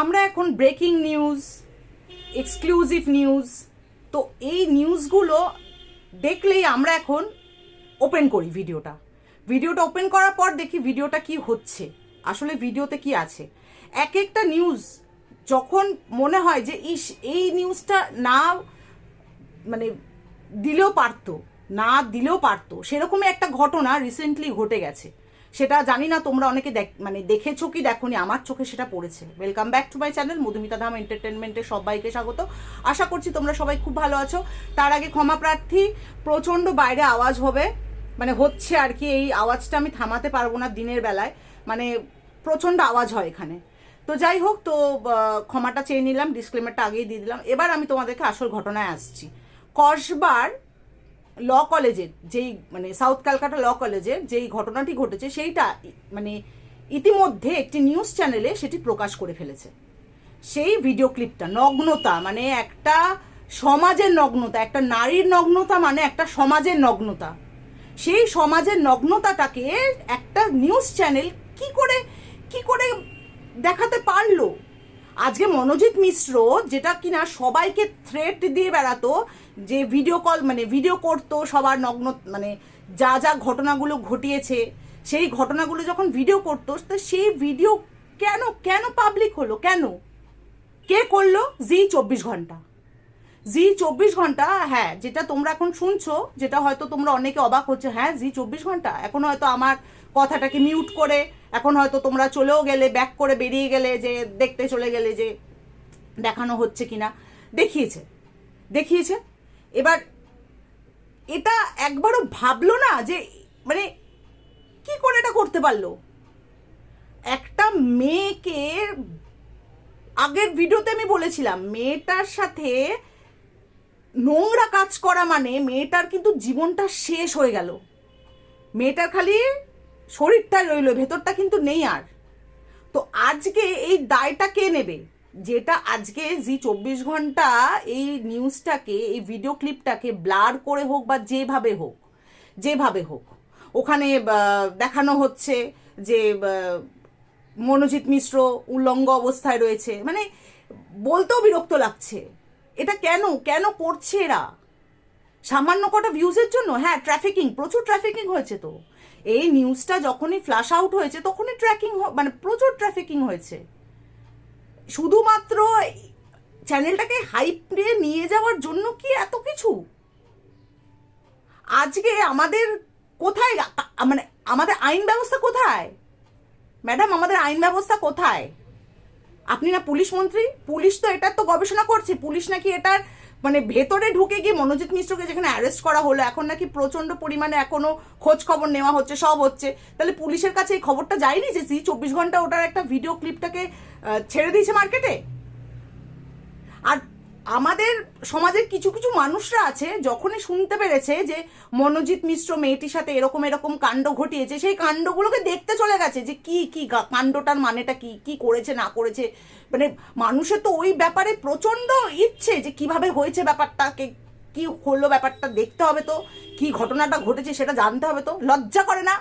আমরা এখন breaking news exclusive news তো এই নিউজগুলো দেখলেই আমরা এখন ওপেন করি ভিডিওটা। ভিডিওটা ওপেন করার পর দেখি ভিডিওটা কি হচ্ছে, আসলে ভিডিওতে কি আছে। এক একটা নিউজ যখন মনে হয় যে, ইস, এই নিউজটা না মানে দিলেও পারতো, না দিলেও পারতো, সেরকমই একটা ঘটনা রিসেন্টলি ঘটে গেছে। সেটা জানি না, তোমরা অনেকে দেখ মানে দেখেছ কি দেখোনি, আমার চোখে সেটা পড়েছে। Welcome back to my channel Madhumita Dham এন্টারটেনমেন্টে সবাইকে স্বাগত। আশা করছি তোমরা সবাই খুব ভালো আছো। তার আগে ক্ষমা প্রার্থী, প্রচণ্ড বাইরে আওয়াজ হবে মানে হচ্ছে আর কি, এই আওয়াজটা আমি থামাতে পারব না দিনের বেলায় মানে প্রচণ্ড আওয়াজ হয় এখানে। তো যাই হোক, তো ক্ষমাটা চেয়ে নিলাম ডিসক্লেমারটা আগেই দিয়ে দিলাম। এবার আমি তোমাদেরকে আসল ঘটনায় আসছি। কসবার ল কলেজের, যেই মানে সাউথ ক্যালকাটা ল কলেজের যেই ঘটনাটি ঘটেছে, সেইটা মানে ইতিমধ্যে একটি নিউজ চ্যানেলে সেটি প্রকাশ করে ফেলেছে। সেই ভিডিও ক্লিপটা, নগ্নতা মানে একটা সমাজের নগ্নতা, একটা নারীর নগ্নতা মানে একটা সমাজের নগ্নতা। সেই সমাজের নগ্নতাটাকে একটা নিউজ চ্যানেল কি করে কি করে দেখাতে পারল? আজকে মনোজিৎ মিশ্র, যেটা কিনা সবাইকে থ্রেট দিয়ে বেড়াতো, যে ভিডিও কল মানে ভিডিও করতো সবার নগ্ন মানে যা যা ঘটনাগুলো ঘটিয়েছে, সেই ঘটনাগুলো যখন ভিডিও করতো, তো সেই ভিডিও কেন কেন পাবলিক হলো? কেন? কে করল? জি চব্বিশ ঘণ্টা। জি চব্বিশ ঘণ্টা হ্যাঁ যেটা তোমরা এখন শুনছো, যেটা হয়তো তোমরা অনেকে অবাক হচ্ছে হ্যাঁ জি চব্বিশ ঘণ্টা? এখন হয়তো আমার কথাটাকে মিউট করে এখন হয়তো তোমরা চলেও গেলে ব্যাক করে বেরিয়ে গেলে যে, দেখতে চলে গেলে যে দেখানো হচ্ছে কিনা। দেখিয়েছে দেখিয়েছে। এবার এটা একবারও ভাবলো না যে মানে কি করে এটা করতে পারল? একটা মেয়েকে আগের ভিডিওতে আমি বলেছিলাম, মেয়েটার সাথে নোংরা কাজ করা মানে মেয়েটার কিন্তু জীবনটা শেষ হয়ে গেল। মেয়েটার খালি শরীরটা রইল, ভেতরটা কিন্তু নেই আর। তো আজকে এই দায়টা কে নেবে? যেটা আজকে জি চব্বিশ ঘণ্টা এই নিউজটাকে, এই ভিডিও ক্লিপটাকে ব্লার করে হোক বা যেভাবে হোক যেভাবে হোক, ওখানে দেখানো হচ্ছে যে মনোজিৎ মিশ্র উল্লঙ্গ অবস্থায় রয়েছে। মানে বলতেও বিরক্ত লাগছে। এটা কেন? কেন করছে এরা? সামান্য কটা ভিউজের জন্য? হ্যাঁ ট্রাফিকিং প্রচুর ট্রাফিকিং হয়েছে তো। এই নিউজটা যখনই ফ্ল্যাশ আউট হয়েছে, তখনই ট্র্যাকিং মানে প্রচুর ট্রাফিকিং হয়েছে। শুধুমাত্র চ্যানেলটাকে হাইপ নিয়ে যাওয়ার জন্য কি এত কিছু? আজকে আমাদের কোথায় মানে আমাদের আইন ব্যবস্থা কোথায়? ম্যাডাম, আমাদের আইন ব্যবস্থা কোথায়? আপনি না পুলিশ মন্ত্রী? পুলিশ তো এটার তো গবেষণা করছে। পুলিশ নাকি এটার মানে ভেতরে ঢুকে গিয়ে মনোজিৎ মিশ্রকে যেখানে অ্যারেস্ট করা হলো, এখন নাকি প্রচণ্ড পরিমাণে এখনও খোঁজ খবর নেওয়া হচ্ছে, সব হচ্ছে। তাহলে পুলিশের কাছে এই খবরটা যায়নি যে সি, চব্বিশ ঘণ্টা ওটার একটা ভিডিও ক্লিপটাকে ছেড়ে দিয়েছে মার্কেটে আর আমাদের সমাজের কিছু কিছু মানুষরা আছে, যখনই শুনতে পেরেছে যে মনোজিৎ মিশ্র মেয়েটির সাথে এরকম এরকম কাণ্ড ঘটিয়েছে, সেই কাণ্ডগুলোকে দেখতে চলে গেছে যে কি কি কাণ্ডটার মানেটা কি কি করেছে, না করেছে। মানে মানুষের তো ওই ব্যাপারে প্রচণ্ড ইচ্ছে যে কীভাবে হয়েছে ব্যাপারটাকে, কি হলো ব্যাপারটা দেখতে হবে তো, কি ঘটনাটা ঘটেছে সেটা জানতে হবে তো। লজ্জা করে না?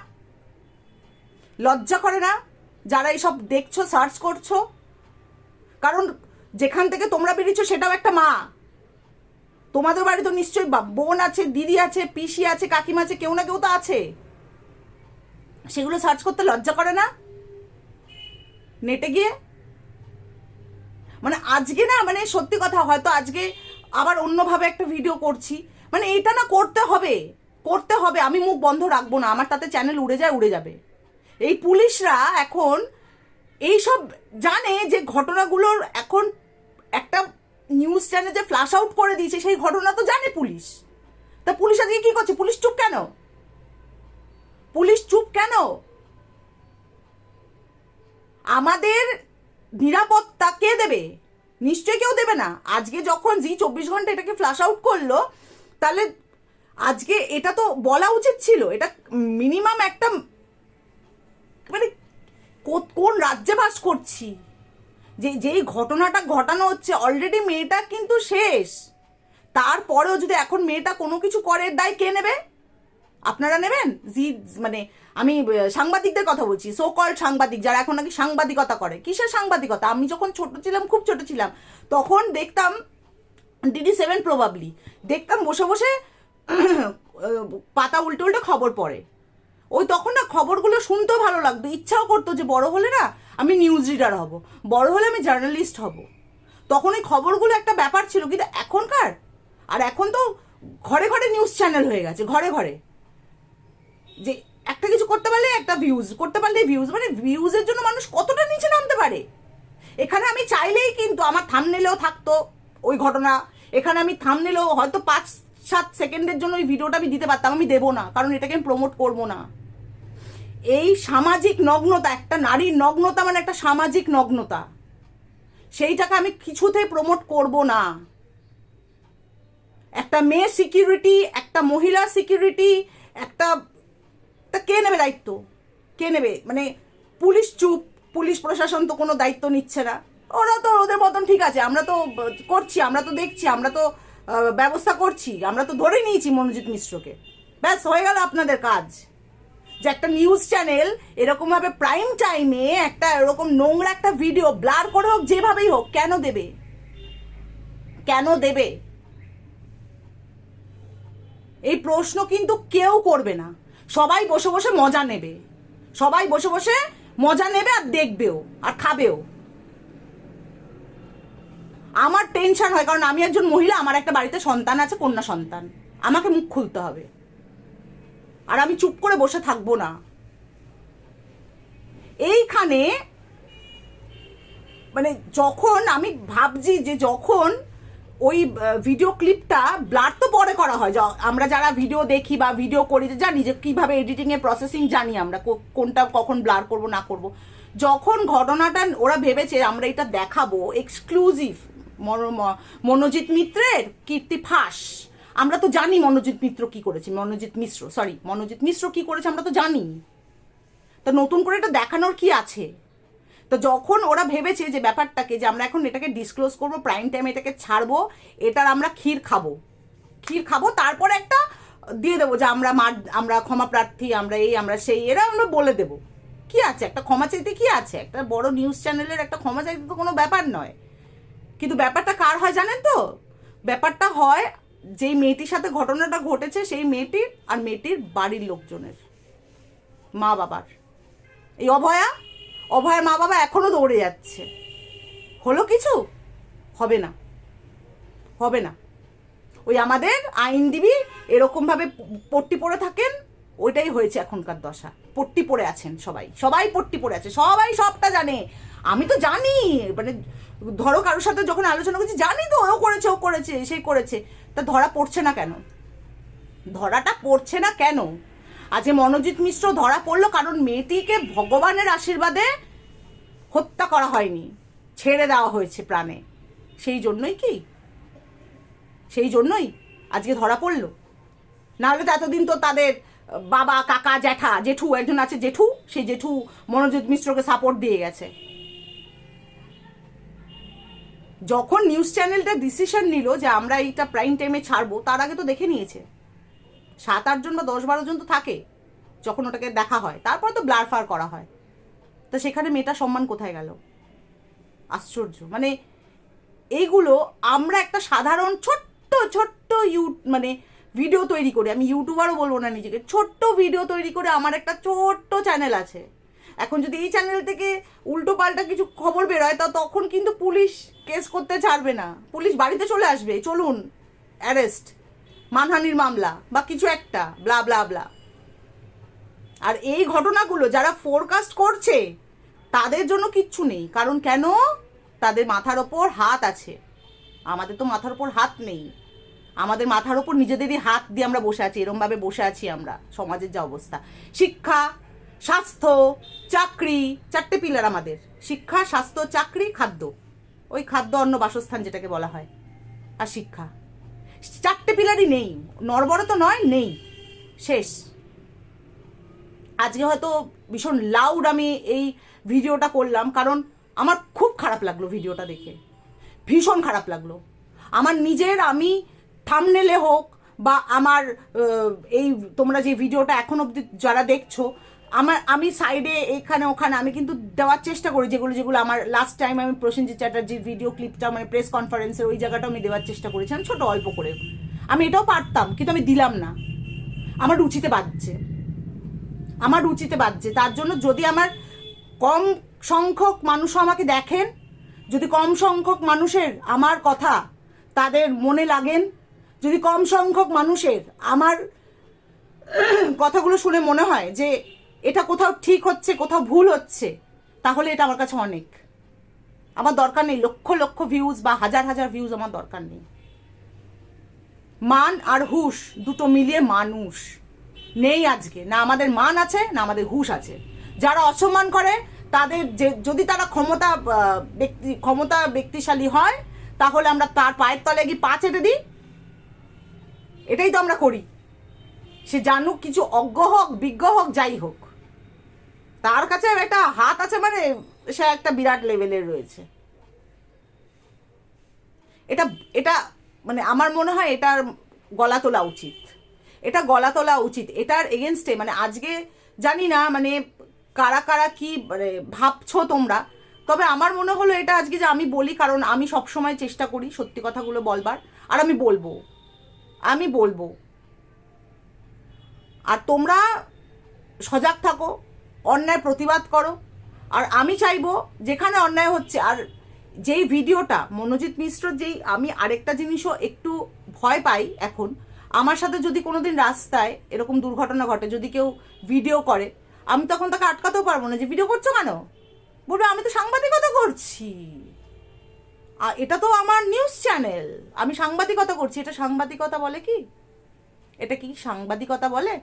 লজ্জা করে না? যারা এইসব দেখছ, সার্চ করছ? কারণ যেখান থেকে তোমরা বেরিয়েছো সেটাও একটা মা। তোমাদের বাড়ি তো নিশ্চয়ই বোন আছে, দিদি আছে, পিসি আছে, কাকিমা আছে, কেউ না কেউ তো আছে। সেগুলো সার্চ করতে লজ্জা করে না? নেটে গিয়ে? মানে আজকে না মানে সত্যি কথা, হয়তো আজকে আবার অন্যভাবে একটা ভিডিও করছি। মানে এটা না করতে হবে করতে হবে। আমি মুখ বন্ধ রাখব না, আমার তাতে চ্যানেল উড়ে যায়, উড়ে যাবে। এই পুলিশরা এখন এইসব জানে যে ঘটনাগুলোর এখন একটা নিউজ চ্যানেল যে ফ্ল্যাশ আউট করে দিয়েছে, সেই ঘটনা তো জানে পুলিশ। তা পুলিশ আজকে কি করছে? পুলিশ চুপ কেন? পুলিশ চুপ কেন? আমাদের নিরাপত্তা কে দেবে? নিশ্চয়ই কেউ দেবে না। আজকে যখন জি চব্বিশ ঘণ্টা এটাকে ফ্ল্যাশ আউট করল, তাহলে আজকে এটা তো বলা উচিত ছিল। এটা মিনিমাম একটা মানে কোন রাজ্যে বাস করছি? যে, যেই ঘটনাটা ঘটানো হচ্ছে অলরেডি মেয়েটা কিন্তু শেষ। তারপরেও যদি এখন মেয়েটা কোনো কিছু করে দায় কে নেবে? আপনারা নেবেন? জি মানে আমি সাংবাদিকদের কথা বলছি সো কল সাংবাদিক, যারা এখন নাকি সাংবাদিকতা করে। কিসের সাংবাদিকতা? আমি যখন ছোট ছিলাম, খুব ছোট ছিলাম, তখন দেখতাম ডিডি সেভেন প্রবাবলি দেখতাম বসে বসে পাতা উল্টে উল্টে খবর পড়ে। ওই তখন না খবরগুলো শুনতেও ভালো লাগতো। ইচ্ছাও করতো যে বড় হলে না আমি নিউজ রিডার হব, বড় হলে আমি জার্নালিস্ট হব। তখন ওই খবরগুলো একটা ব্যাপার ছিল, কিন্তু এখনকার, আর এখন তো ঘরে ঘরে নিউজ চ্যানেল হয়ে গেছে, ঘরে ঘরে। যে একটা কিছু করতে পারলে একটা ভিউজ করতে পারলে ভিউজ মানে ভিউজের জন্য মানুষ কতটা নিচে নামতে পারে? এখানে আমি চাইলেই কিন্তু আমার থামনেলেও থাকতো ওই ঘটনা, এখানে আমি থামনেলেও হয়তো পাঁচ সাত সেকেন্ডের জন্য ওই ভিডিওটা আমি দিতে পারতাম, আমি দেবো না, কারণ এটাকে আমি প্রমোট করব না। এই সামাজিক নগ্নতা, একটা নারীর নগ্নতা মানে একটা সামাজিক নগ্নতা। সেইটাকে আমি কিছুতেই প্রমোট করব না। একটা মেয়ে সিকিউরিটি একটা মহিলা সিকিউরিটি একটা, তা কে নেবে দায়িত্ব? কে নেবে? মানে পুলিশ চুপ, পুলিশ প্রশাসন তো কোনো দায়িত্ব নিচ্ছে না। ওরা তো ওদের মতন ঠিক আছে, আমরা তো করছি, আমরা তো দেখছি, আমরা তো ব্যবস্থা করছি, আমরা তো ধরে নিয়েছি মনোজিৎ মিশ্রকে। ব্যাস, হয়ে গেল আপনাদের কাজ। যে একটা নিউজ চ্যানেল এরকমভাবে প্রাইম টাইমে একটা এরকম নোংরা একটা ভিডিও ব্লার করে হোক, যেভাবেই হোক, কেন দেবে? কেন দেবে? এই প্রশ্ন কিন্তু কেউ করবে না। সবাই বসে বসে মজা নেবে। সবাই বসে বসে মজা নেবে আর দেখবেও আর খাবেও। আমার টেনশন হয়, কারণ আমি একজন মহিলা, আমার একটা বাড়িতে সন্তান আছে, কন্যা সন্তান। আমাকে মুখ খুলতে হবে। আর আমি চুপ করে বসে থাকব না। এইখানে মানে যখন আমি ভাবছি যে যখন ওই ভিডিও ক্লিপটা ব্লার তো পরে করা হয় আমরা যারা ভিডিও দেখি বা ভিডিও করি জানি যে কীভাবে এডিটিং এর প্রসেসিং জানি আমরা কোনটা কখন ব্লার করব, না করব। যখন ঘটনাটা ওরা ভেবেছে, আমরা এটা দেখাবো এক্সক্লুসিভ মনোজিৎ মিত্রের কীর্তি ফাঁস। আমরা তো জানি মনোজিৎ মিত্র কি করেছে, মনোজিৎ মিশ্র সরি মনোজিৎ মিশ্র কি করেছে আমরা তো জানি। তা নতুন করে এটা দেখানোর কি আছে? তো যখন ওরা ভেবেছে যে ব্যাপারটাকে যে আমরা এখন এটাকে ডিসক্লোজ করব প্রাইম টাইম এটাকে ছাড়বো, এটার আমরা ক্ষীর খাব। ক্ষীর খাব, তারপরে একটা দিয়ে দেবো যে আমরা মার, আমরা ক্ষমা প্রার্থী, আমরা এই, আমরা সেই, এরা আমরা বলে দেবো। কি আছে? একটা ক্ষমা চাইতে কি আছে? একটা বড় নিউজ চ্যানেলের একটা ক্ষমা চাইতে তো কোনো ব্যাপার নয়। কিন্তু ব্যাপারটা কার হয় জানেন তো? ব্যাপারটা হয় যেই মেয়েটির সাথে ঘটনাটা ঘটেছে, সেই মেয়েটির আর মেয়েটির বাড়ির লোকজনের। মা বাবার। এই অভয়া, অভয়ের মা বাবা এখনও দৌড়ে যাচ্ছে। হলো কিছু? হবে না। হবে না। ওই আমাদের আইনজীবী এরকমভাবে পট্টি পড়ে থাকেন, ওইটাই হয়েছে এখনকার দশা। পট্টি পড়ে আছেন সবাই। সবাই পট্টি পড়ে আছে। সবাই সবটা জানে। আমি তো জানি মানে ধরো কারোর সাথে যখন আলোচনা করছি, জানি তো ও করেছে ও করেছে, সে করেছে। তা ধরা পড়ছে না কেন? ধরাটা পড়ছে না কেন? আজকে মনোজিৎ মিশ্র ধরা পড়ল কারণ মেয়েটিকে ভগবানের আশীর্বাদে হত্যা করা হয়নি, ছেড়ে দেওয়া হয়েছে প্রাণে। সেই জন্যই কি? সেই জন্যই আজকে ধরা পড়ল? নাহলে তো এতদিন তো তাদের বাবা, কাকা, জ্যাঠা, জেঠু, একজন আছে জেঠু, সেই জেঠু মনোজিৎ মিশ্রকে সাপোর্ট দিয়ে গেছে। যখন নিউজ চ্যানেলটা ডিসিশন নিল যে আমরা এইটা প্রাইম টাইমে ছাড়বো, তার আগে তো দেখে নিয়েছে। সাত আটজন বা দশ, বারো জন তো থাকে যখন ওটাকে দেখা হয়। তারপর তো ব্লার ফার করা হয়। তো সেখানে মেয়েটার সম্মান কোথায় গেল? আশ্চর্য। মানে এইগুলো আমরা একটা সাধারণ ছোট্ট ছোট্ট ইউ মানে ভিডিও তৈরি করে। আমি ইউটিউবারও বলব না নিজেকে। ছোট্ট ভিডিও তৈরি করে আমার একটা ছোট্ট চ্যানেল আছে। এখন যদি এই চ্যানেল থেকে উল্টো পাল্টা কিছু খবর বেরোয়, তা তখন কিন্তু পুলিশ কেস করতে ছাড়বে না। পুলিশ বাড়িতে চলে আসবে, চলুন অ্যারেস্ট মানহানির মামলা বা কিছু একটা ব্লা ব্লা ব্লা আর এই ঘটনাগুলো যারা ফোরকাস্ট করছে, তাদের জন্য কিচ্ছু নেই, কারণ কেন? তাদের মাথার ওপর হাত আছে। আমাদের তো মাথার ওপর হাত নেই। আমাদের মাথার ওপর নিজেদেরই হাত দিয়ে আমরা বসে আছি, এরমভাবে বসে আছি আমরা, সমাজের যা অবস্থা। শিক্ষা স্বাস্থ্য, চাকরি, চারটে পিলার আমাদের। শিক্ষা, স্বাস্থ্য, চাকরি, খাদ্য। ওই খাদ্য, অন্ন, বাসস্থান যেটাকে বলা হয়। আর শিক্ষা। চারটে পিলারই নেই। নরবরে তো নয়, নেই। শেষ। আজকে হয়তো ভীষণ লাউড আমি এই ভিডিওটা করলাম, কারণ আমার খুব খারাপ লাগল ভিডিওটা দেখে। ভীষণ খারাপ লাগল। আমার নিজের আমি থামনেলে হোক বা আমার এই তোমরা যে ভিডিওটা এখন অবধি যারা দেখছ আমার, আমি সাইডে এখানে ওখানে, আমি কিন্তু দেওয়ার চেষ্টা করি যেগুলো যেগুলো আমার লাস্ট টাইম আমি প্রসেনজিৎ চ্যাটার্জির ভিডিও ক্লিপটা মানে প্রেস কনফারেন্সের ওই জায়গাটা আমি দেওয়ার চেষ্টা করেছিলাম ছোট অল্প করে। আমি এটাও পারতাম, কিন্তু আমি দিলাম না। আমার রুচিতে বাজছে। আমার রুচিতে বাজছে। তার জন্য যদি আমার কম সংখ্যক মানুষ আমাকে দেখেন, যদি কম সংখ্যক মানুষের আমার কথা তাদের মনে লাগেন, যদি কম সংখ্যক মানুষের আমার কথাগুলো শুনে মনে হয় যে এটা কোথাও ঠিক হচ্ছে, কোথাও ভুল হচ্ছে, তাহলে এটা আমার কাছে অনেক। আমার দরকার নেই, লক্ষ লক্ষ ভিউজ বা হাজার হাজার ভিউজ আমার দরকার নেই। মান আর হুশ, দুটো মিলিয়ে মানুষ নেই আজকে, না আমাদের মান আছে, না আমাদের হুশ আছে। যারা অসম্মান করে, তাদের যে, যদি তারা ক্ষমতা ব্যক্তি, ক্ষমতা ব্যক্তিশালী হয়, তাহলে আমরা তার পায়ের তলে গিয়ে পা চেটে দিই। এটাই তো আমরা করি। সে জানুক কিছু অজ্ঞ হোক, বিজ্ঞ হোক, যাই হোক। তার কাছে একটা হাত আছে মানে সে একটা বিরাট লেভেলের রয়েছে। এটা এটা মানে আমার মনে হয় এটার গলা তোলা উচিত। এটা গলা তোলা উচিত। এটার এগেনস্টে মানে আজকে জানি না মানে কারা কারা কি মানে ভাবছ তোমরা, তবে আমার মনে হলো এটা আজকে যে আমি বলি, কারণ আমি সবসময় চেষ্টা করি সত্যি কথাগুলো বলবার, আর আমি বলব। আমি বলব। আর তোমরা সজাগ থাকো। অন্যায় প্রতিবাদ করো। আর আমি চাইব যেখানে অন্যায় হচ্ছে, আর যেই ভিডিওটা, মনোজিৎ মিশ্র যেই, আমি আরেকটা জিনিসও একটু ভয় পাই এখন, আমার সাথে যদি কোনো দিন রাস্তায় এরকম দুর্ঘটনা ঘটে, যদি কেউ ভিডিও করে, আমি তখন তাকে আটকাতেও পারব না যে, ভিডিও করছ কেন? বলবে, আমি তো সাংবাদিকতা করছি। এটা তো আমার নিউজ চ্যানেল। আমি সাংবাদিকতা করছি। এটা সাংবাদিকতা বলে কি? এটা কি সাংবাদিকতা বলে?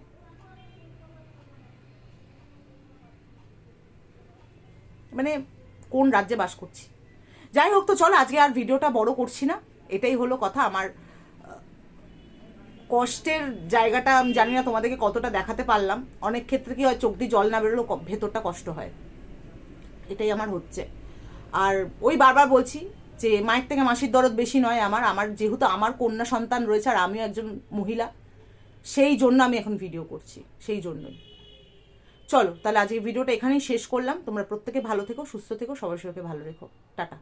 মানে কোন রাজ্যে বাস করছি। যাই হোক তো চলো, আজকে আর ভিডিওটা বড় করছি না। এটাই হলো কথা। আমার কষ্টের জায়গাটা আমি জানি না তোমাদেরকে কতটা দেখাতে পারলাম। অনেক ক্ষেত্রে কি হয়, চোখ দিয়ে জল না বেরোলেও ভেতরটা কষ্ট হয়। এটাই আমার হচ্ছে। আর ওই বারবার বলছি যে, মায়ের থেকে মাসির দরদ বেশি নয় আমার। আমার যেহেতু আমার কন্যা সন্তান রয়েছে আর আমিও একজন মহিলা, সেই জন্য আমি এখন ভিডিও করছি। সেই জন্যই। চলো, তাহলে আজকে এই ভিডিওটা এখানেই শেষ করলাম। তোমরা প্রত্যেকে ভালো থেকো, সুস্থ থেকো, সবাই সবাইকে ভালো রেখো। টাটা।